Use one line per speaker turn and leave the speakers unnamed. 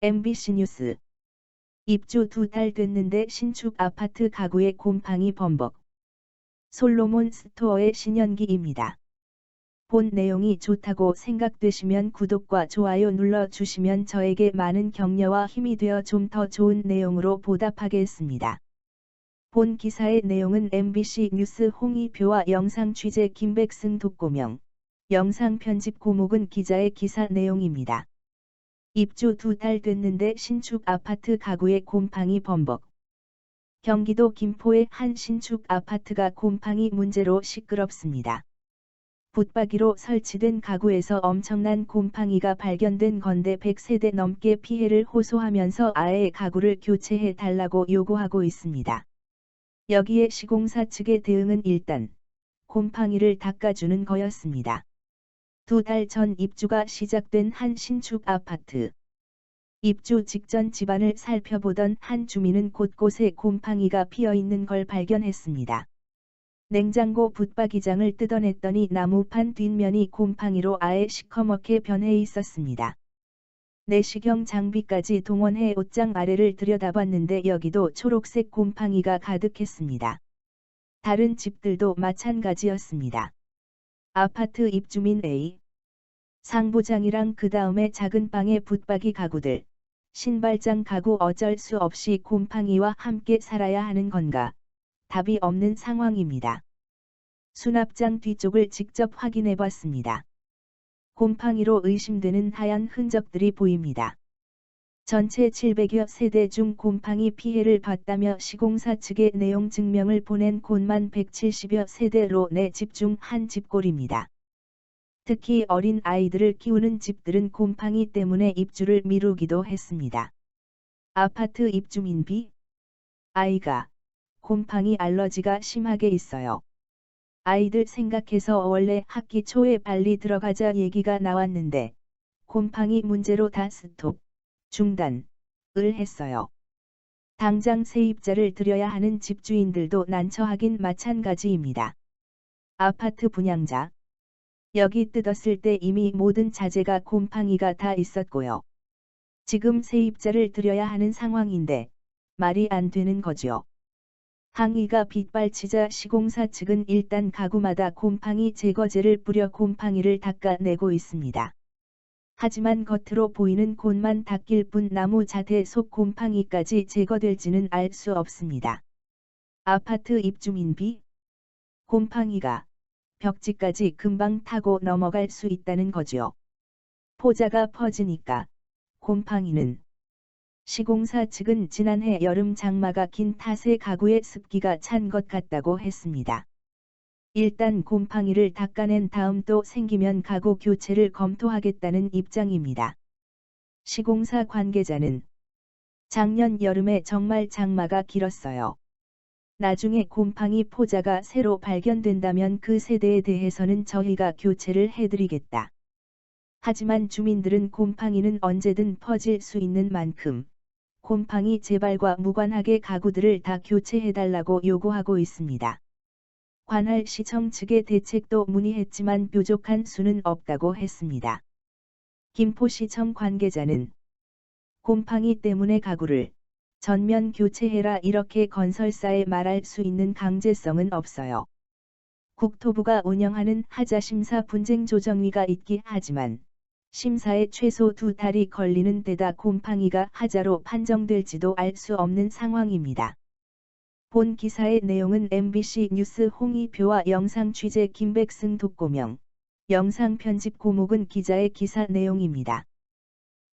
MBC 뉴스 입주 두 달 됐는데 신축 아파트 가구의 곰팡이 범벅. 솔로몬 스토어의 신현기입니다. 본 내용이 좋다고 생각되시면 구독과 좋아요 눌러주시면 저에게 많은 격려와 힘이 되어 좀 더 좋은 내용으로 보답하겠습니다. 본 기사의 내용은 MBC 뉴스 홍희표와 영상 취재 김백승 독고명, 영상 편집 고목은 기자의 기사 내용입니다. 입주 두 달 됐는데 신축 아파트 가구의 곰팡이 범벅. 경기도 김포의 한 신축 아파트가 곰팡이 문제로 시끄럽습니다. 붙박이로 설치된 가구에서 엄청난 곰팡이가 발견된 건데 100세대 넘게 피해를 호소하면서 아예 가구를 교체해 달라고 요구하고 있습니다. 여기에 시공사 측의 대응은 일단 곰팡이를 닦아주는 거였습니다. 두 달 전 입주가 시작된 한 신축 아파트. 입주 직전 집안을 살펴보던 한 주민은 곳곳에 곰팡이가 피어 있는 걸 발견했습니다. 냉장고 붙박이장을 뜯어냈더니 나무판 뒷면이 곰팡이로 아예 시커멓게 변해 있었습니다. 내시경 장비까지 동원해 옷장 아래를 들여다봤는데 여기도 초록색 곰팡이가 가득했습니다. 다른 집들도 마찬가지였습니다. 아파트 입주민 A. 상부장이랑 그 다음에 작은 방에 붙박이 가구들. 신발장 가구 어쩔 수 없이 곰팡이와 함께 살아야 하는 건가? 답이 없는 상황입니다. 수납장 뒤쪽을 직접 확인해 봤습니다. 곰팡이로 의심되는 하얀 흔적들이 보입니다. 전체 700여 세대 중 곰팡이 피해를 봤다며 시공사 측에 내용 증명을 보낸 곳만 170여 세대로 내집중한 집골입니다. 특히 어린 아이들을 키우는 집들은 곰팡이 때문에 입주를 미루기도 했습니다. 아파트 입주민 B. 아이가 곰팡이 알러지가 심하게 있어요. 아이들 생각해서 원래 학기 초에 빨리 들어가자 얘기가 나왔는데 곰팡이 문제로 다 스톱. 중단을 했어요. 당장 세입자를 들여야 하는 집주인들도 난처하긴 마찬가지입니다. 아파트 분양자. 여기 뜯었을 때 이미 모든 자재가 곰팡이가 다 있었고요. 지금 세입자를 들여야 하는 상황인데 말이 안 되는 거죠. 항의가 빗발치자 시공사 측은 일단 가구마다 곰팡이 제거제를 뿌려 곰팡이를 닦아내고 있습니다. 하지만 겉으로 보이는 곳만 닦일 뿐 나무 자태 속 곰팡이까지 제거될지는 알 수 없습니다. 아파트 입주민 B. 곰팡이가 벽지까지 금방 타고 넘어갈 수 있다는 거죠. 포자가 퍼지니까 곰팡이는 시공사 측은 지난해 여름 장마가 긴 탓에 가구에 습기가 찬 것 같다고 했습니다. 일단 곰팡이를 닦아낸 다음 또 생기면 가구 교체를 검토하겠다는 입장입니다. 시공사 관계자는 작년 여름에 정말 장마가 길었어요. 나중에 곰팡이 포자가 새로 발견된다면 그 세대에 대해서는 저희가 교체를 해드리겠다. 하지만 주민들은 곰팡이는 언제든 퍼질 수 있는 만큼 곰팡이 재발과 무관하게 가구들을 다 교체해달라고 요구하고 있습니다. 관할 시청 측의 대책도 문의했지만 뾰족한 수는 없다고 했습니다. 김포시청 관계자는 곰팡이 때문에 가구를 전면 교체해라 이렇게 건설사에 말할 수 있는 강제성은 없어요. 국토부가 운영하는 하자심사 분쟁조정위가 있기 하지만 심사에 최소 두 달이 걸리는 데다 곰팡이가 하자로 판정될지도 알 수 없는 상황입니다. 본 기사의 내용은 MBC 뉴스 홍희표와 영상 취재 김백승 독고명, 영상 편집 고목은 기자의 기사 내용입니다.